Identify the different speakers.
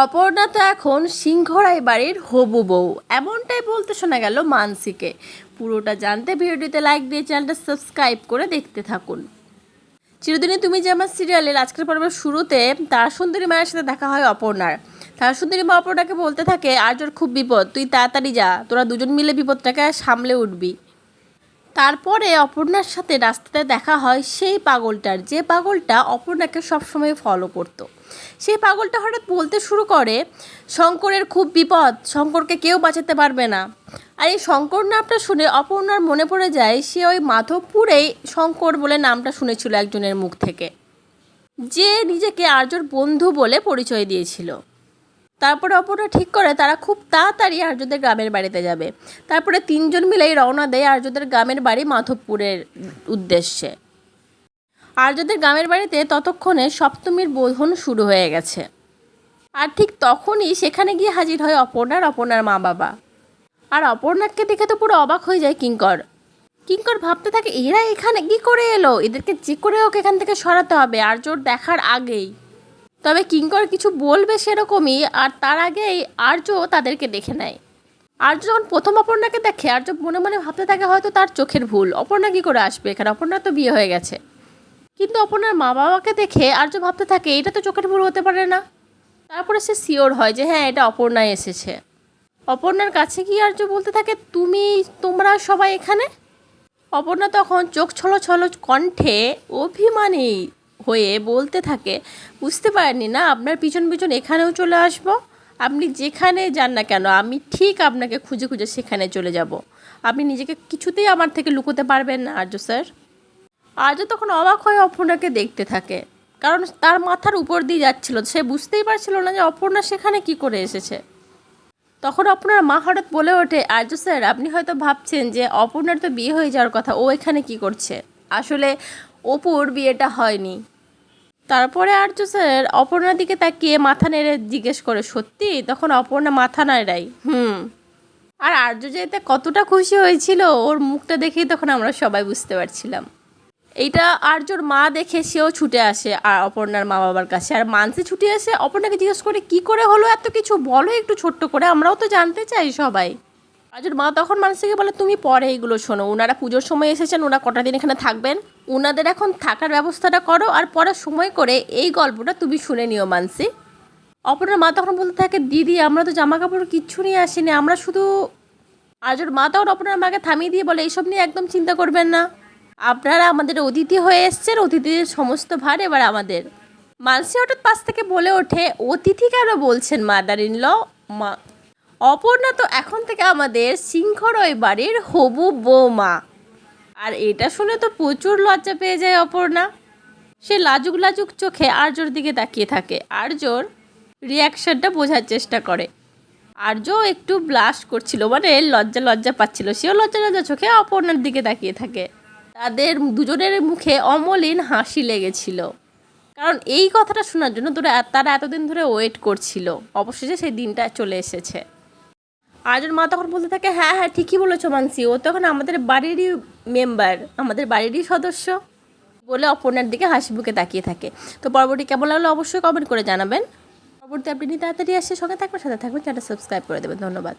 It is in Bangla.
Speaker 1: অপর্ণা তো এখন সিংহরাই বাড়ির হবু বউ। এমনটাই বলতে শোনা গেল মানসিকে। পুরোটা জানতে ভিডিওটিতে লাইক দিয়ে চ্যানেলটা সাবস্ক্রাইব করে দেখতে থাকুন। চিরদিনই তুমি যে আমার সিরিয়ালের আজকের পর্বের শুরুতে তার সুন্দরী মায়ের সাথে দেখা হয় অপর্ণার। তার সুন্দরী মা অপর্ণাকে বলতে থাকে আর্যর খুব বিপদ, তুই তাড়াতাড়ি যা, তোরা দুজন মিলে বিপদটাকে সামলে উঠবি। তারপরে অপর্ণার সাথে রাস্তাতে দেখা হয় সেই পাগলটার। যে পাগলটা অপর্ণাকে সবসময় ফলো করত। সেই পাগলটা হঠাৎ বলতে শুরু করে, শঙ্করের খুব বিপদ, শঙ্করকে কেউ বাঁচাতে পারবে না। আর এই শঙ্কর নামটা শুনে অপর্ণার মনে পড়ে যায়, সে ওই মাধবপুরেই শঙ্কর বলে নামটা শুনেছিল একজনের মুখ থেকে। যে নিজেকে আর্যর বন্ধু বলে পরিচয় দিয়েছিল। তারপরে অপরটা ঠিক করে তারা খুব তাড়াতাড়ি আর্যদের গ্রামের বাড়িতে যাবে। তারপরে তিনজন মিলেই রওনা দেয় আর্যদের গ্রামের বাড়ি মাধবপুরের উদ্দেশ্যে। আর্যদের গ্রামের বাড়িতে ততক্ষণে সপ্তমীর বোধন শুরু হয়ে গেছে। আর ঠিক তখনই সেখানে গিয়ে হাজির হয় অপর্ণার অপর্ণার মা বাবা আর অপর্ণাকে দেখে তো পুরো অবাক হয়ে যায় কিঙ্কর। কিঙ্কর ভাবতে থাকে, এরা এখানে কি করে এলো? এদেরকে যে করে ওকে এখান থেকে সরাতে হবে। আর্যর দেখার আগেই। তবে কিঙ্কর কিছু বলবে সেরকমই, আর তার আগেই আর্য তাদেরকে দেখে নেয়। আর্য যখন প্রথম অপর্ণাকে দেখে, আর্য মনে মনে ভাবতে থাকে হয়তো তার চোখের ভুল। অপর্ণা কী করে আসবে এখানে? অপর্ণা তো বিয়ে হয়ে গেছে। কিন্তু অপর্ণার মা বাবাকে দেখে আর্য ভাবতে থাকে, এটা তো চোখের ভুল হতে পারে না। তারপরে সে শিওর হয় যে হ্যাঁ এটা অপর্ণায় এসেছে। অপর্ণার কাছে কি আর্য বলতে থাকে, তুমি, তোমরা সবাই এখানে? অপর্ণা তখন চোখ ছলো ছলো কণ্ঠে, অভিমানী হয়ে বলতে থাকে, বুঝতে পারেননি না, আপনার পিছন পিছন এখানেও চলে আসব। আপনি যেখানে যান না কেন, আমি ঠিক আপনাকে খুঁজে খুঁজে সেখানে চলে যাব। আপনি নিজেকে কিছুতেই আমার থেকে লুকোতে পারবেন না, আর্য স্যার। আর্য তখন অবাক হয়ে অপর্ণাকে দেখতে থাকে, কারণ তার মাথার উপর দিয়ে যাচ্ছিল। সে বুঝতেই পারছিল না যে অপর্ণা সেখানে কি করে এসেছে। তখন আপনার মা হঠাৎ বলে ওঠে, আর্য স্যার, আপনি হয়তো ভাবছেন যে অপর্ণার তো বিয়ে হয়ে যাওয়ার কথা, ও এখানে কি করছে? আসলে অপুর বিয়েটা হয়নি। তারপরে আর্য স্যার, অপর্ণার দিকে তাকিয়ে মাথা নেড়ে জিজ্ঞেস করে, সত্যি? তখন অপর্ণা মাথা নাড়াই হুম। আর আর্য যে এতে কতটা খুশি হয়েছিল, ওর মুখটা দেখেই তখন আমরা সবাই বুঝতে পারছিলাম। এইটা আর্যর মা দেখে সেও ছুটে আসে আর অপর্ণার মা বাবার কাছে। আর মানসি ছুটে আসে অপর্ণাকে জিজ্ঞেস করে, কি করে হলো এত কিছু? বলো একটু ছোট্ট করে, আমরাও তো জানতে চাই সবাই। আর্যর মা তখন মানসিকে বলে, তুমি পরে এইগুলো শোনো। ওনারা পুজোর সময় এসেছেন ওরা কটা দিন এখানে থাকবেন? ওনাদের এখন থাকার ব্যবস্থাটা করো আর পরে সময় করে এই গল্পটা তুমি শুনে নিও, মানসি। অপর্ণার মা তখন বলতে থাকে, দিদি, আমরা তো জামা কাপড় কিচ্ছু নিয়ে আসিনি, আমরা শুধু আজর মা তখন অপর্ণার মাকে থামিয়ে দিয়ে বলে, এইসব নিয়ে একদম চিন্তা করবেন না। আপনারা আমাদের অতিথি হয়ে এসছেন, অতিথিদের সমস্ত ভার এবার আমাদের। মানসি হঠাৎ পাশ থেকে বলে ওঠে, অতিথি কেন বলছেন মাদার ইন ল মা অপর্ণা তো এখন থেকে আমাদের সিংহরয় বাড়ির হবু বৌমা। আর এটা শুনে তো প্রচুর লজ্জা পেয়ে যায় অপর্ণা। সে লাজুক লাজুক চোখে আর্যর দিকে তাকিয়ে থাকে। আর্যর রিয়াকশনটা বোঝার চেষ্টা করে। আর্য একটু ব্লাশ করছিল মানে লজ্জা লজ্জা পাচ্ছিল। সেও লজ্জা লজ্জা চোখে অপর্ণার দিকে তাকিয়ে থাকে। তাদের দুজনের মুখে অমলিন হাসি লেগেছিল। কারণ এই কথাটা শোনার জন্য তোরা তারা এতদিন ধরে ওয়েট করছিল। অবশেষে সেই দিনটা চলে এসেছে। আর্যর মা তখন বলতে থাকে হ্যাঁ হ্যাঁ ঠিকই বলেছ মানসি। ও তখন আমাদের বাড়িরই মেম্বার আমাদের বাড়িরই সদস্য। বলে অপর্ণার দিকে হাসি বুকে তাকিয়ে থাকে। তো পরবর্তী কেমন লাগল অবশ্যই কমেন্ট করে জানাবেন। পরবর্তী আপনি তাড়াতাড়ি আসে সঙ্গে থাকবেন, সাথে থাকবেন চ্যানেল সাবস্ক্রাইব করে দেবেন। ধন্যবাদ।